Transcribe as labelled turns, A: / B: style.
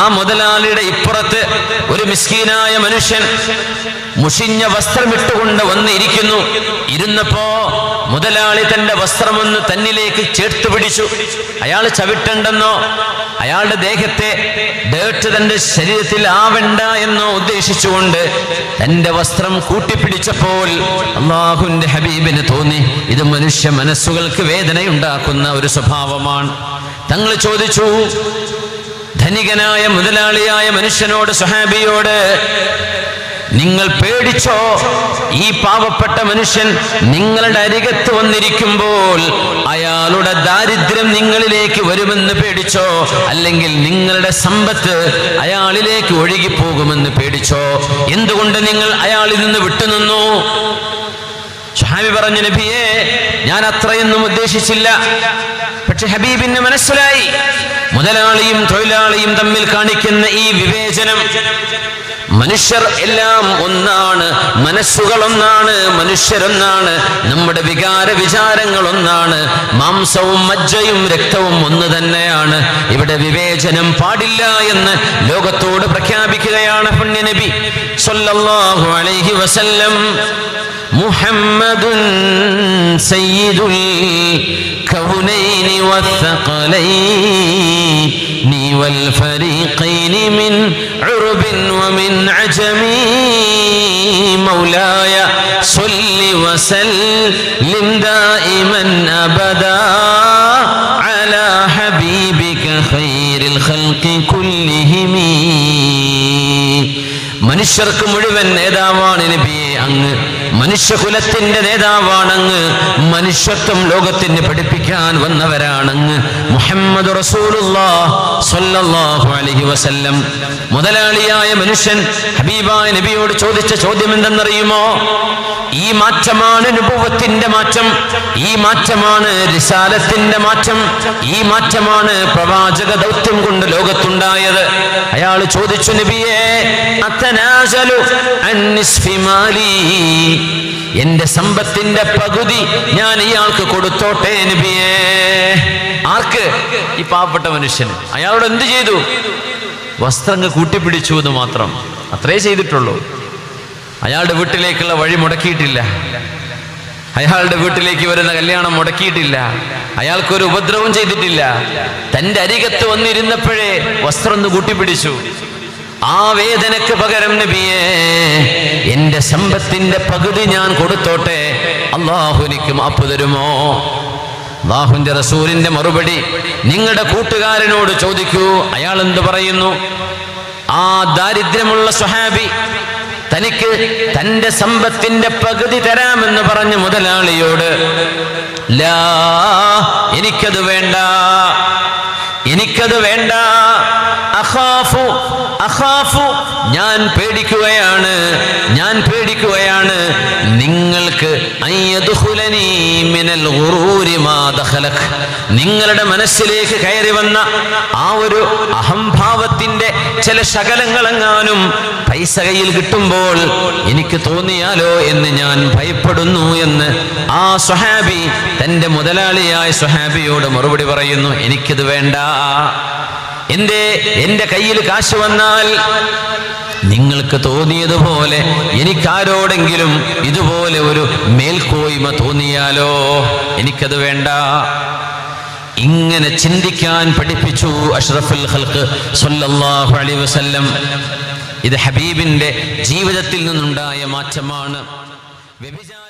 A: ആ മുതലാളിയുടെ ഇപ്പുറത്ത് ഒരു മിസ്കീനായ മനുഷ്യൻ മുഷിഞ്ഞ വസ്ത്രമിട്ടുകൊണ്ട് വന്നിരിക്കുന്നു. ഇരുന്നപ്പോ മുതലാളി തന്റെ വസ്ത്രമൊന്ന് തന്നിലേക്ക് ചേർത്ത് പിടിച്ചു. അയാൾ ചവിട്ടണ്ടെന്നോ അയാളുടെ ദേഹത്തെ ഡേർട്ട് തന്റെ ശരീരത്തിൽ ആവണ്ട എന്നോ ഉദ്ദേശിച്ചുകൊണ്ട് തന്റെ വസ്ത്രം കൂട്ടിപ്പിടിച്ചപ്പോൾ അള്ളാഹുന്റെ ഹബീബിന് തോന്നി ഇത് മനുഷ്യ മനസ്സുകൾക്ക് വേദനയുണ്ടാക്കുന്ന ഒരു സ്വഭാവമാണ്. തങ്ങൾ ചോദിച്ചു ധനികനായ മുതലാളിയായ മനുഷ്യനോട് സുഹാബിയോട് നിങ്ങൾ പേടിച്ചോ? ഈ പാവപ്പെട്ട മനുഷ്യൻ നിങ്ങളുടെ അരികത്ത് വന്നിരിക്കുമ്പോൾ അയാളുടെ ദാരിദ്ര്യം നിങ്ങളിലേക്ക് വരുമെന്ന് പേടിച്ചോ? അല്ലെങ്കിൽ നിങ്ങളുടെ സമ്പത്ത് അയാളിലേക്ക് ഒഴുകിപ്പോകുമെന്ന് പേടിച്ചോ? എന്തുകൊണ്ട് നിങ്ങൾ അയാളിൽ നിന്ന് വിട്ടുനിന്നു? ഷഹാബി പറഞ്ഞു നബിയെ ഞാൻ അത്രയൊന്നും ഉദ്ദേശിച്ചില്ല. പക്ഷെ ഹബീബിന് മനസ്സിലായി. മുതലാളിയും തൊഴിലാളിയും തമ്മിൽ കാണിക്കുന്ന ഈ വിവേചനം മനുഷ്യർ എല്ലാം ഒന്നാണ് മനസ്സുകൾ ഒന്നാണ് മനുഷ്യരൊന്നാണ് നമ്മുടെ വികാര വിചാരങ്ങൾ ഒന്നാണ് മാംസവും മജ്ജയും രക്തവും ഒന്ന് തന്നെയാണ്. ഇവിടെ വിവേചനം പാടില്ല എന്ന് ലോകത്തോട് പ്രഖ്യാപിക്കുകയാണ് പുണ്യനബി സല്ലല്ലാഹു അലൈഹി വസല്ലം. മുഹമ്മദുൻ സയ്യിദുൽ കൗനൈനി والفريقين من عرب ومن عجم. مولاي صل وسلم دائما أبدا على حبيبك خير الخلق كلهم. മനുഷ്യർക്ക് മുഴുവൻ നേതാവാണ് നബിയെ അങ്ങ് മനുഷ്യകുലത്തിന്റെ നേതാവാണങ്ങ്. മനുഷ്യത്വം ലോകത്തിന് പഠിപ്പിക്കാൻ വന്നവരാണങ്ങ്. മുഹമ്മദ് വസല്ലം. മുതലാളിയായ മനുഷ്യൻ ഹബീബായ നബിയോട് ചോദിച്ച ചോദ്യം എന്തെന്നറിയുമോ ഈ മാറ്റമാണ് അനുഭവത്തിന്റെ മാറ്റം. ഈ മാറ്റമാണ് റിസാലത്തിന്റെ മാറ്റം. ഈ മാറ്റമാണ് പ്രവാചക ദൗത്യം കൊണ്ട് ലോകത്തുണ്ടായത്. അയാൾ ചോദിച്ചു നബിയെ മാലി എന്റെ സമ്പത്തിന്റെ പകുതി ഞാൻ ഇയാൾക്ക് കൊടുത്തോട്ടെ നബിയേ. ആർക്ക്? ഈ പാവപ്പെട്ട മനുഷ്യന്. അയാളോട് എന്ത് ചെയ്തു? വസ്ത്രങ്ങൾ കൂട്ടിപ്പിടിച്ചു എന്ന് മാത്രം. അത്രേ ചെയ്തിട്ടുള്ളൂ. അയാളുടെ വീട്ടിലേക്കുള്ള വഴി മുടക്കിയിട്ടില്ല. അയാളുടെ വീട്ടിലേക്ക് വരുന്ന കല്യാണം മുടക്കിയിട്ടില്ല. അയാൾക്കൊരു ഉപദ്രവം ചെയ്തിട്ടില്ല. തന്റെ അരികത്ത് വന്നിരുന്നപ്പോഴേ വസ്ത്രം ഒന്ന് കൂട്ടിപ്പിടിച്ചു. ആ വേദനക്ക് പകരം നബിയെ എന്റെ സമ്പത്തിന്റെ പകുതി ഞാൻ കൊടുത്തോട്ടെ? അള്ളാഹുനിക്ക് മാപ്പ് തരുമോ? അള്ളാഹുന്റെ റസൂലിന്റെ മറുപടി നിങ്ങളുടെ കൂട്ടുകാരനോട് ചോദിക്കൂ. അയാൾ എന്ത് പറയുന്നു? ആ ദാരിദ്ര്യമുള്ള സ്വഹാബി തനിക്ക് തന്റെ സമ്പത്തിന്റെ പകുതി തരാമെന്ന് പറഞ്ഞ മുതലാളിയോട് ലാ എനിക്കത് വേണ്ട. എനിക്കത് വേണ്ട. അഖാഫു അഖാഫു ഞാൻ പേടിക്കുകയാണ് ഞാൻ പേടിക്കുകയാണ്. നിങ്ങൾക്ക് നിങ്ങളുടെ മനസ്സിലേക്ക് കയറി വന്ന ആ ഒരു അഹംഭാവത്തിന്റെ ചില ശകലങ്ങളെങ്ങാനും പൈസ കയ്യിൽ കിട്ടുമ്പോൾ എനിക്ക് തോന്നിയാലോ എന്ന് ഞാൻ ഭയപ്പെടുന്നു എന്ന് ആ സുഹാബി തന്റെ മുതലാളിയായ സുഹാബിയോട് മറുപടി പറയുന്നു എനിക്കിത് വേണ്ട. എന്റെ എന്റെ കയ്യിൽ കാശ് വന്നാൽ നിങ്ങൾക്ക് തോന്നിയതുപോലെ എനിക്കാരോടെങ്കിലും ഇതുപോലെ ഒരു മേൽക്കോയ്മ തോന്നിയാലോ? എനിക്കത് വേണ്ട. ഇങ്ങനെ ചിന്തിക്കാൻ പഠിപ്പിച്ചു അഷ്റഫുൽ ഹൽക്ക് സൊല്ലാഹു അലൈഹി വസല്ലം. ഇത് ഹബീബിന്റെ ജീവിതത്തിൽ നിന്നുണ്ടായ മാറ്റമാണ്. വ്യഭിചാര